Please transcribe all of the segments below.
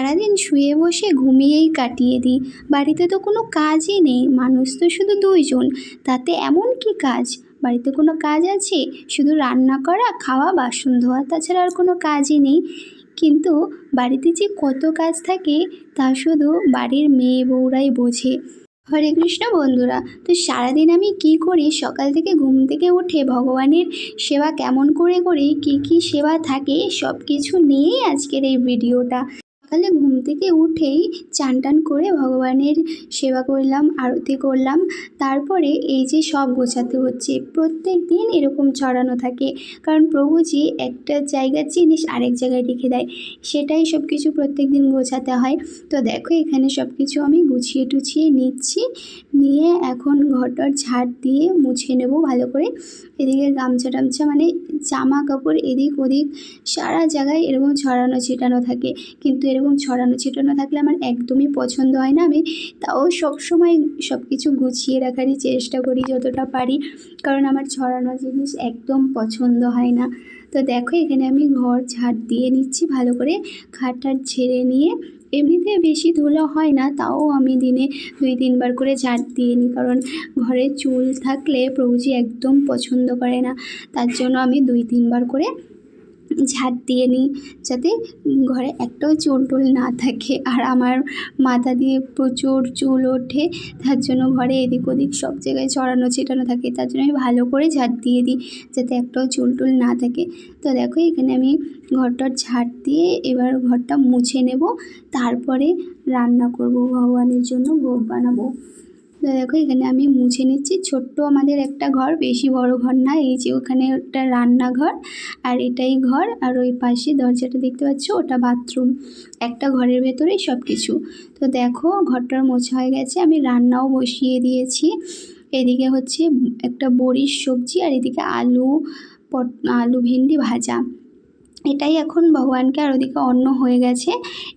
সারাদিন শুয়ে বসে ঘুমিয়েই কাটিয়ে দিই। বাড়িতে তো কোনো কাজই নেই, মানুষ তো শুধু দুইজন। তাতে এমন কী কাজ? বাড়িতে কোনো কাজ আছে? শুধু রান্না করা, খাওয়া, বাসন ধোয়া, তাছাড়া আর কোনো কাজই নেই। কিন্তু বাড়িতে যে কত কাজ থাকে, তা শুধু বাড়ির মেয়ে বউরাই বোঝে। হরে কৃষ্ণ বন্ধুরা, তো সারাদিন আমি কি করি? সকাল থেকে ঘুম থেকে উঠে ভগবানের সেবা কেমন করে করি? কি কি সেবা থাকে? সব কিছু নিয়েই আজকের এই ভিডিওটা। সকালে ঘুম থেকে উঠেই চান টান করে ভগবানের সেবা করলাম, আরতি করলাম। তারপরে এই যে সব গোছাতে হচ্ছে, প্রত্যেক দিন এরকম ছড়ানো থাকে। কারণ প্রভুজি একটা জায়গার জিনিস আরেক জায়গায় রেখে দেয়, সেটাই সব কিছু প্রত্যেক দিন গোছাতে হয়। তো দেখো, এখানে সব কিছু আমি গুছিয়ে টুছিয়ে নিচ্ছি। নিয়ে এখন ঘরটার ঝাড় দিয়ে মুছে নেব ভালো করে। এদিকে গামছা টামছা মানে জামা কাপড় এদিক ওদিক সারা জায়গায় এরকম ছড়ানো ছিটানো থাকে। কিন্তু এরকম ছড়ানো ছিটানো থাকলে আমার একদমই পছন্দ হয় না। আমি তাও সবসময় সব কিছু গুছিয়ে রাখারই চেষ্টা করি যতটা পারি। কারণ আমার ছড়ানো জিনিস একদম পছন্দ হয় না। তো দেখো, এখানে আমি ঘর ঝাড় দিয়ে নিচ্ছি ভালো করে। খাট ঝেড়ে নিয়ে এমনিতে বেশি ধুলো হয় না, তাও আমি দিনে দুই তিনবার করে ঝাড় দিয়ে নিই। কারণ ঘরে চুল থাকলে প্রভুজি একদম পছন্দ করে না। তার জন্য আমি দুই তিনবার করে ঝাড় দিয়ে নিই যাতে ঘরে একটাও চুল টুল না থাকে। আর আমার মাথা দিয়ে প্রচুর চুল ওঠে, তার জন্য ঘরে এদিক ওদিক সব জায়গায় ছড়ানো ছিটানো থাকে, তার জন্য আমি ভালো করে ঝাড় দিয়ে দিই যাতে একটাও চুল টুল না থাকে। তো দেখো এখানে আমি ঘরটার ঝাড় দিয়ে এবার ঘরটা মুছে নেব, তারপরে রান্না করব, ভগবানের জন্য ভোগ বানাবো। তো দেখো, এখানে আমি মুছে নিচ্ছি। ছোট্ট আমাদের একটা ঘর, বেশি বড় ঘর না, এই যে ওখানে একটা রান্নাঘর আর এটাই ঘর। আর ওই পাশে দরজাটা দেখতে পাচ্ছ, ওটা বাথরুম। একটা ঘরের ভেতরেই সব কিছু তো দেখো ঘরটার মোছা হয়ে গেছে, আমি রান্নাও বসিয়ে দিয়েছি। এদিকে হচ্ছে একটা বড়ির সবজি আর এদিকে আলু পট, আলু ভেন্ডি ভাজা। এটাই এখন ভগবানকে, আর ওদিকে অন্ন হয়ে গেছে।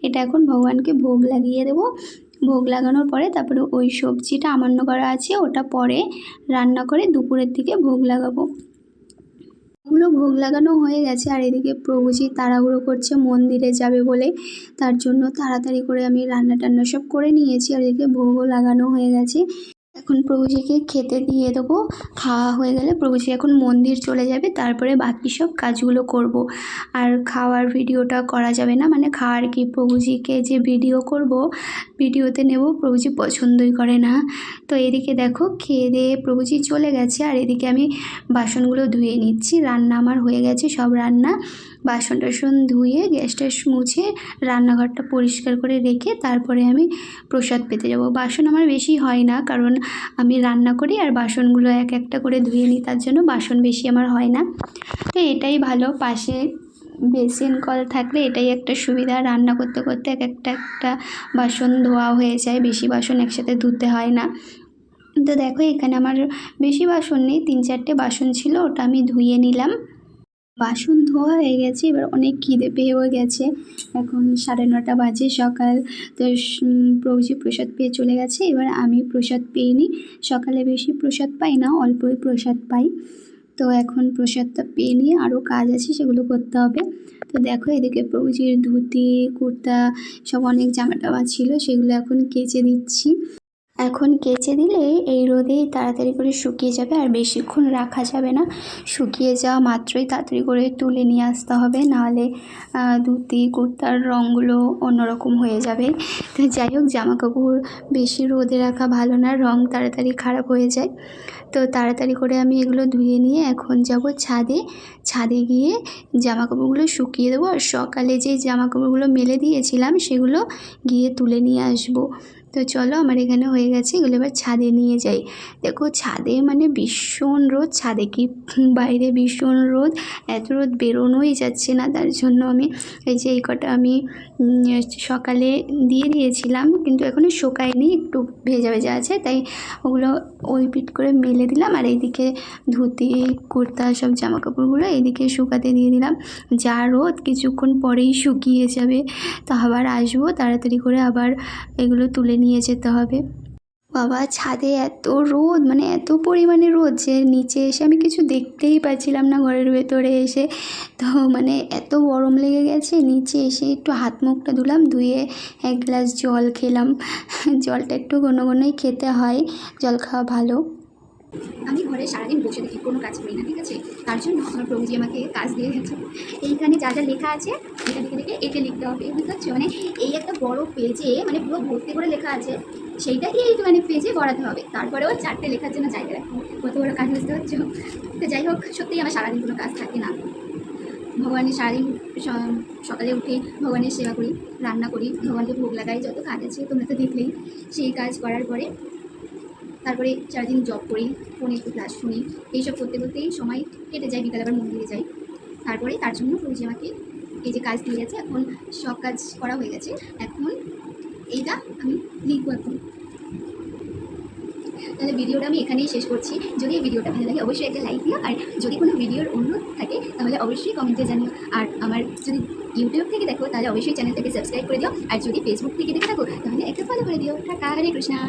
এটা এখন ভগবানকে ভোগ লাগিয়ে দেবো। ভোগ লাগানোর পরে তারপরে ওই সবজিটা আমান্য করা আছে, ওটা পরে রান্না করে দুপুরের দিকে ভোগ লাগাবো। ওগুলো ভোগ লাগানো হয়ে গেছে আর এদিকে প্রভুজি তাড়াহুড়ো করছে, মন্দিরে যাবে বলে। তার জন্য তাড়াতাড়ি করে আমি রান্না টান্না সব করে নিয়েছি আর এদিকে ভোগও লাগানো হয়ে গেছে। এখন প্রভুজিকে খেতে দিয়ে দেবো। খাওয়া হয়ে গেলে প্রভুজি এখন মন্দির চলে যাবে, তারপরে বাকি সব কাজগুলো করব। আর খাওয়ার ভিডিওটা করা যাবে না মানে খাওয়ার কি প্রভুজিকে যে ভিডিও করব ভিডিওতে নেব, প্রভুজি পছন্দই করে না। তো এদিকে দেখো, খেয়ে দিয়ে প্রভুজি চলে গেছে, আর এদিকে আমি বাসনগুলো ধুয়ে নিচ্ছি। রান্না আমার হয়ে গেছে, সব রান্না। বাসন টাসন ধুয়ে, গ্যাস ট্যাস মুছে, রান্নাঘরটা পরিষ্কার করে রেখে তারপরে আমি প্রসাদ পেতে যাব। বাসন আমার বেশি হয় না, কারণ আমি রান্না করি আর বাসনগুলো এক একটা করে ধুয়ে নিই, তার জন্য বাসন বেশি আমার হয় না। তো এটাই ভালো, পাশে বেসিন কল থাকলে এটাই একটা সুবিধা। রান্না করতে করতে এক একটা একটা বাসন ধোয়া হয়ে যায়, বেশি বাসন একসাথে ধুতে হয় না। তো দেখো, এখানে আমার বেশি বাসন নেই, তিন চারটে বাসন ছিল, ওটা আমি ধুয়ে নিলাম। বাসন ধোয়া হয়ে গেছে, এবার অনেক খিদে পেয়েও গেছে। এখন সাড়ে নটা বাজে সকাল, তো প্রভুজি প্রসাদ পেয়ে চলে গেছে। এবার আমি প্রসাদ পেয়ে নিই। সকালে বেশি প্রসাদ পাই না, অল্পই প্রসাদ পাই। তো এখন প্রসাদটা পেয়ে নিয়ে আরও কাজ আছে, সেগুলো করতে হবে। তো দেখো এদিকে প্রভুজির ধুতি, কুর্তা, সব অনেক জামা টামা ছিল, সেগুলো এখন কেচে দিচ্ছি। এখন কেচে দিলে এই রোদেই তাড়াতাড়ি করে শুকিয়ে যাবে আর বেশিক্ষণ রাখা যাবে না। শুকিয়ে যাওয়া মাত্রই তাড়াতাড়ি করে তুলে নিয়ে আসতে হবে, নাহলে ধুতি, কুর্তার রঙগুলো অন্যরকম হয়ে যাবে। তো যাই হোক জামা কাপড় বেশি রোদে রাখা ভালো না রঙ তাড়াতাড়ি খারাপ হয়ে যায়। তো তাড়াতাড়ি করে আমি এগুলো ধুয়ে নিয়ে এখন যাব ছাদে। ছাদে গিয়ে জামা কাপড়গুলো শুকিয়ে দেবো আর সকালে যে জামা কাপড়গুলো মেলে দিয়েছিলাম সেগুলো গিয়ে তুলে নিয়ে আসব। তো চলো আমার এখানে হয়ে গেছে, এগুলো এবার ছাদে নিয়ে যাই। দেখো ছাদে মানে ভীষণ রোদ, ছাদে কি বাইরে ভীষণ রোদ, এত রোদ বেরোনোই যাচ্ছে না। তার জন্য আমি এই যে এই কটা আমি সকালে দিয়ে দিয়েছিলাম, কিন্তু এখনও শোকায়নি, একটু ভেজা ভেজা আছে, তাই ওগুলো ওই পিট করে মেলে দিলাম। আর এইদিকে ধুতি, কুর্তা, সব জামা কাপড়গুলো এইদিকে শুকাতে দিয়ে দিলাম। যা রোদ, কিছুক্ষণ পরেই শুকিয়ে যাবে। তো আবার আসব, তাড়াতাড়ি করে আবার এগুলো তুলে নিয়ে যেতে হবে। বাবা, ছাদে এত রোদ মানে এত পরিমাণে রোদ যে নিচে এসে আমি কিছু দেখতেই পাচ্ছিলাম না ঘরের ভেতরে এসে। তো মানে এত গরম লেগে গেছে, নিচে এসে একটু হাত মুখটা ধুলাম, ধুয়ে এক গ্লাস জল খেলাম। জলটা একটু ঘন ঘনই খেতে হয়, জল খাওয়া ভালো। আমি ঘরে সারাদিন বসে থাকি কোনো কাজ করি না, ঠিক আছে? তার জন্য আমার প্রভুজি আমাকে কাজ দিয়ে গেছে এইখানে যা যা লেখা আছে, এটা দেখে দেখে এতে লিখতে হবে, বুঝতে পারছ? মানে এই একটা বড় পেজে মানে পুরো ভর্তি করে লেখা আছে সেইটাকে মানে পেজে গড়াতে হবে। তারপরেও চারটে লেখার জন্য জায়গা রাখব কত বড় কাজ, বুঝতে পারছ? তো যাই হোক, সত্যিই আমার সারাদিন কোনো কাজ থাকে না। ভগবানের সারাদিন সকালে উঠে ভগবানের সেবা করি, রান্না করি, ভগবানকে ভোগ লাগাই, যত কাজ আছে তোমরা তো দেখলেই। সেই কাজ করার পরে তারপরে সারাদিন জব করি ফোনে একটু ক্লাস শুনি, এইসব করতে করতেই সময় কেটে যায় বিকালে আবার মন্দিরে যাই। তারপরে তার জন্য প্রভুজি আমাকে এই যে কাজ দিয়ে গেছে, এখন সব কাজ করা হয়ে গেছে। এখন এইটা আমি লিখব এখন। তাহলে ভিডিওটা আমি এখানেই শেষ করছি। যদি এই ভিডিওটা ভালো লাগে, অবশ্যই একটা লাইক দিও। আর যদি কোনো ভিডিওর অনুরোধ থাকে, তাহলে অবশ্যই কমেন্টে জানিও। আর আমার যদি ইউটিউব থেকে দেখো, তাহলে অবশ্যই চ্যানেলটাকে সাবস্ক্রাইব করে দিও। আর যদি ফেসবুক থেকে দেখে থাকো, তাহলে একটা ফলো করে দিও। টাটা, হরে কৃষ্ণা।